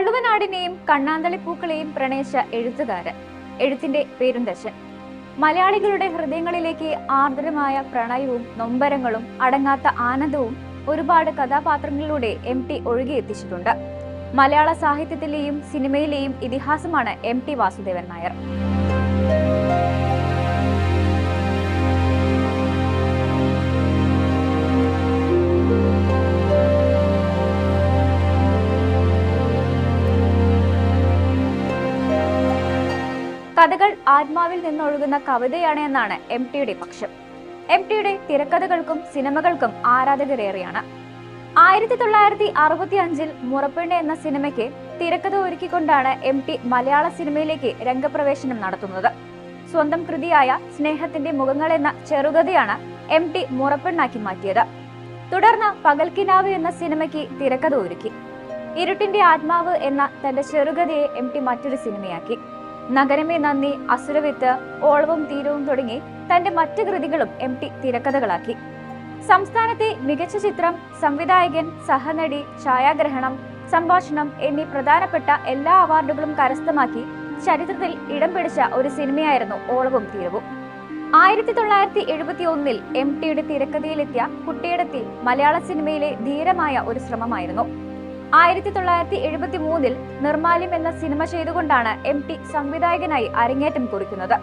വള്ളുവനാടിനെയും കണ്ണാന്തളിപ്പൂക്കളെയും പ്രണയിച്ച എഴുത്തുകാരൻ. എഴുത്തിന്റെ പേരുന്തശൻ മലയാളികളുടെ ഹൃദയങ്ങളിലേക്ക് ആർദ്രമായ പ്രണയവും നൊമ്പരങ്ങളും അടങ്ങാത്ത ആനന്ദവും ഒരുപാട് കഥാപാത്രങ്ങളിലൂടെ എം ടി ഒഴുകിയെത്തിച്ചിട്ടുണ്ട് മലയാള സാഹിത്യത്തിലെയും സിനിമയിലെയും ഇതിഹാസമാണ് എം ടി വാസുദേവൻ നായർ. കഥകൾ ആത്മാവിൽ നിന്നൊഴുകുന്ന കവിതയാണ് എന്നാണ് എം ടിയുടെ പക്ഷം. എം ടിയുടെ തിരക്കഥകൾക്കും സിനിമകൾക്കും ആരാധകരേറെയാണ്. ആയിരത്തി തൊള്ളായിരത്തി അറുപത്തി അഞ്ചിൽ മുറപ്പെണ്ണ എന്ന സിനിമയ്ക്ക് തിരക്കഥ ഒരുക്കിക്കൊണ്ടാണ് എം ടി മലയാള സിനിമയിലേക്ക് രംഗപ്രവേശനം നടത്തുന്നത്. സ്വന്തം കൃതിയായ സ്നേഹത്തിന്റെ മുഖങ്ങൾ എന്ന ചെറുകഥയാണ് എം ടി മുറപ്പെണ്ണാക്കി മാറ്റിയത്. തുടർന്ന് പകൽക്കിനാവ് എന്ന സിനിമയ്ക്ക് തിരക്കഥ ഒരുക്കി. ഇരുട്ടിന്റെ ആത്മാവ് എന്ന തന്റെ ചെറുകഥയെ എം ടി മറ്റൊരു സിനിമയാക്കി. നഗരമേ നന്ദി. അസുരവിത്ത് ഓളവും തീരവും തുടങ്ങി തന്റെ മറ്റു കൃതികളും എം ടി തിരക്കഥകളാക്കി. സംസ്ഥാനത്തെ മികച്ച ചിത്രം സംവിധായകൻ സഹനടി ഛായാഗ്രഹണം സംഭാഷണം എന്നീ പ്രധാനപ്പെട്ട എല്ലാ അവാർഡുകളും കരസ്ഥമാക്കി ചരിത്രത്തിൽ ഇടം പിടിച്ച ഒരു സിനിമയായിരുന്നു ഓളവും തീരവും. ആയിരത്തി തൊള്ളായിരത്തി എഴുപത്തി ഒന്നിൽ എം ടിയുടെ തിരക്കഥയിലെത്തിയ കുട്ടിയിടത്തിൽ മലയാള സിനിമയിലെ ധീരമായ ഒരു ശ്രമമായിരുന്നു. ആയിരത്തി തൊള്ളായിരത്തി എഴുപത്തി മൂന്നിൽ നിർമാല്യം എന്ന സിനിമ ചെയ്തുകൊണ്ടാണ് എം ടി സംവിധായകനായി അരങ്ങേറ്റം കുറിക്കുന്നത്.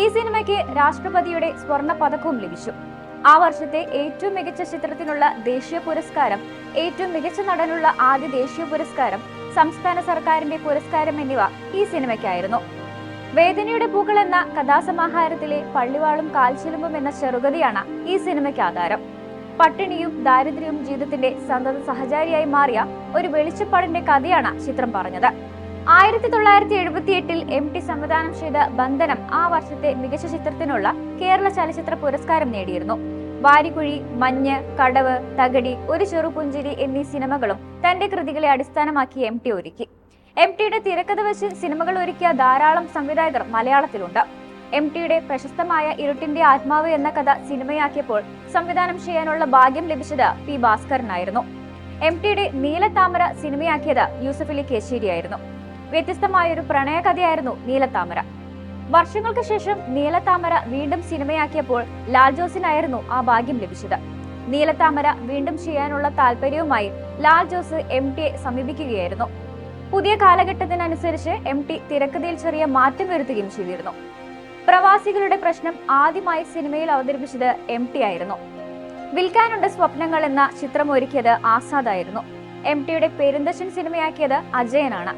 ഈ സിനിമയ്ക്ക് രാഷ്ട്രപതിയുടെ സ്വർണ പതക്കവും ലഭിച്ചു. ആ വർഷത്തെ ഏറ്റവും മികച്ച ചിത്രത്തിനുള്ള ദേശീയ പുരസ്കാരം ഏറ്റവും മികച്ച നടനുള്ള ആദ്യ ദേശീയ പുരസ്കാരം സംസ്ഥാന സർക്കാരിന്റെ പുരസ്കാരം എന്നിവ ഈ സിനിമയ്ക്കായിരുന്നു. വേദനയുടെ പൂക്കൾ എന്ന കഥാസമാഹാരത്തിലെ പള്ളിവാളും കാൽച്ചിലുമ്പും എന്ന ചെറുകഥയാണ് ഈ സിനിമയ്ക്ക് ആധാരം. പട്ടിണിയും ദാരിദ്ര്യവും ജീവിതത്തിന്റെ സന്തത സഹചാരിയായി മാറിയ ഒരു വെളിച്ചപ്പാടിന്റെ കഥയാണ് ചിത്രം പറഞ്ഞത്. ആയിരത്തി തൊള്ളായിരത്തി എഴുപത്തി എട്ടിൽ എം ടി സംവിധാനം ചെയ്ത ബന്ധനം ആ വർഷത്തെ മികച്ച ചിത്രത്തിനുള്ള കേരള ചലച്ചിത്ര പുരസ്കാരം നേടിയിരുന്നു. വാരിക്കുഴി മഞ്ഞ് കടവ് തകടി ഒരു ചെറുപുഞ്ചിരി എന്നീ സിനിമകളും തന്റെ കൃതികളെ അടിസ്ഥാനമാക്കി എം ടി ഒരുക്കി. എം ടിയുടെ തിരക്കഥ വെച്ച് സിനിമകൾ ഒരുക്കിയ ധാരാളം സംവിധായകർ മലയാളത്തിലുണ്ട്. എം ടിയുടെ പ്രശസ്തമായ ഇരുട്ടിന്റെ ആത്മാവ് എന്ന കഥ സിനിമയാക്കിയപ്പോൾ സംവിധാനം ചെയ്യാനുള്ള ഭാഗ്യം ലഭിച്ചത് പി ഭാസ്കരനായിരുന്നു. എം ടിയുടെ നീലത്താമര സിനിമയാക്കിയത് യൂസഫലി കേശേരിയായിരുന്നു. വ്യത്യസ്തമായൊരു പ്രണയകഥയായിരുന്നു നീലത്താമര. വർഷങ്ങൾക്ക് ശേഷം നീലത്താമര വീണ്ടും സിനിമയാക്കിയപ്പോൾ ലാൽ ജോസിനായിരുന്നു ആ ഭാഗ്യം ലഭിച്ചത്. നീലത്താമര വീണ്ടും ചെയ്യാനുള്ള താല്പര്യവുമായി ലാൽ ജോസ് എം ടിയെ സമീപിക്കുകയായിരുന്നു. പുതിയ കാലഘട്ടത്തിനനുസരിച്ച് എം ടി തിരക്കഥയിൽ ചെറിയ മാറ്റം വരുത്തുകയും ചെയ്തിരുന്നു. പ്രവാസികളുടെ പ്രശ്നം ആദ്യമായി സിനിമയിൽ അവതരിപ്പിച്ചത് എം ടി ആയിരുന്നു. വിൽക്കാനുണ്ട് സ്വപ്നങ്ങൾ എന്ന ചിത്രം ഒരുക്കിയത് ആസാദായിരുന്നു. എം ടിയുടെ പെരുന്തശൻ സിനിമയാക്കിയത് അജയനാണ്.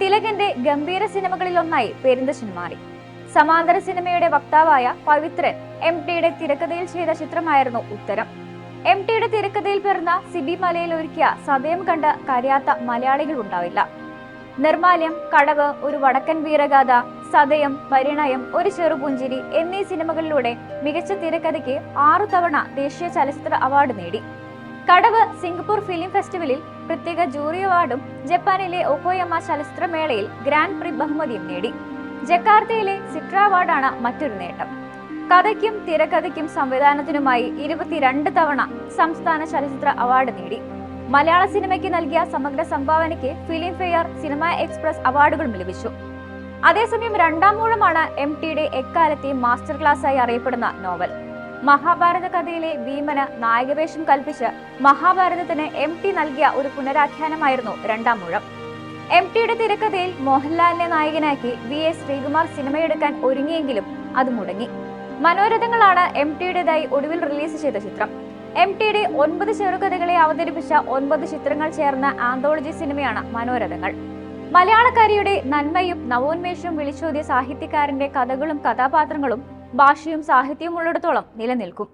തിലകന്റെ ഗംഭീര സിനിമകളിലൊന്നായി പെരുന്തശൻ മാറി. സമാന്തര സിനിമയുടെ വക്താവായ പവിത്രൻ എം ടിയുടെ തിരക്കഥയിൽ ചെയ്ത ചിത്രമായിരുന്നു ഉത്തരം. എം ടിയുടെ തിരക്കഥയിൽ പിറന്ന സിബി മലയിൽ ഒരുക്കിയ സമയം കണ്ട് കരയാത്ത മലയാളികൾ ഉണ്ടാവില്ല. നിർമാല്യം കടവ് ഒരു വടക്കൻ വീരഗാഥ സതയം പരിണയം ഒരു ചെറുപുഞ്ചിരി എന്നീ സിനിമകളിലൂടെ മികച്ച തിരക്കഥയ്ക്ക് ആറു തവണ ദേശീയ ചലച്ചിത്ര അവാർഡ് നേടി. കടവ് സിംഗപ്പൂർ ഫിലിം ഫെസ്റ്റിവലിൽ പ്രത്യേക ജൂറി അവാർഡും ജപ്പാനിലെ ഒക്കോയമ്മ ചലച്ചിത്ര മേളയിൽ ഗ്രാൻഡ് പ്രി ബഹുമതിയും നേടി. ജക്കാർത്തയിലെ സിട്ര അവാർഡാണ് മറ്റൊരു നേട്ടം. കഥയ്ക്കും തിരക്കഥയ്ക്കും സംവിധാനത്തിനുമായി ഇരുപത്തിരണ്ട് തവണ സംസ്ഥാന ചലച്ചിത്ര അവാർഡ് നേടി. മലയാള സിനിമയ്ക്ക് നൽകിയ സമഗ്ര സംഭാവനയ്ക്ക് ഫിലിം ഫെയർ സിനിമ എക്സ്പ്രസ് അവാർഡുകളും ലഭിച്ചു. അതേസമയം രണ്ടാം മൂഴമാണ് എം ടിയുടെ എക്കാലത്തെയും മാസ്റ്റർ ക്ലാസ്സായി അറിയപ്പെടുന്ന നോവൽ മഹാഭാരത കഥയിലെ ഭീമന് നായകവേഷം കൽപ്പിച്ച് മഹാഭാരതത്തിന് എം ടി നൽകിയ ഒരു പുനരാഖ്യാനമായിരുന്നു രണ്ടാം മൂഴം. എം ടിയുടെ തിരക്കഥയിൽ മോഹൻലാലിനെ നായകനാക്കി വി എസ് ശ്രീകുമാർ സിനിമയെടുക്കാൻ ഒരുങ്ങിയെങ്കിലും അത് മുടങ്ങി. മനോരഥങ്ങളാണ് എം ടിയുടേതായി ഒടുവിൽ റിലീസ് ചെയ്ത ചിത്രം. എം ടിയുടെ ഒൻപത് ചെറുകഥകളെ അവതരിപ്പിച്ച ഒൻപത് ചിത്രങ്ങൾ ചേർന്ന ആന്തോളജി സിനിമയാണ് മനോരഥങ്ങൾ. മലയാളക്കാരിയുടെ നന്മയും നവോന്മേഷവും വിളിച്ചോതിയ സാഹിത്യകാരന്റെ കഥകളും കഥാപാത്രങ്ങളും ഭാഷയും സാഹിത്യവും ഉള്ളിടത്തോളം നിലനിൽക്കും.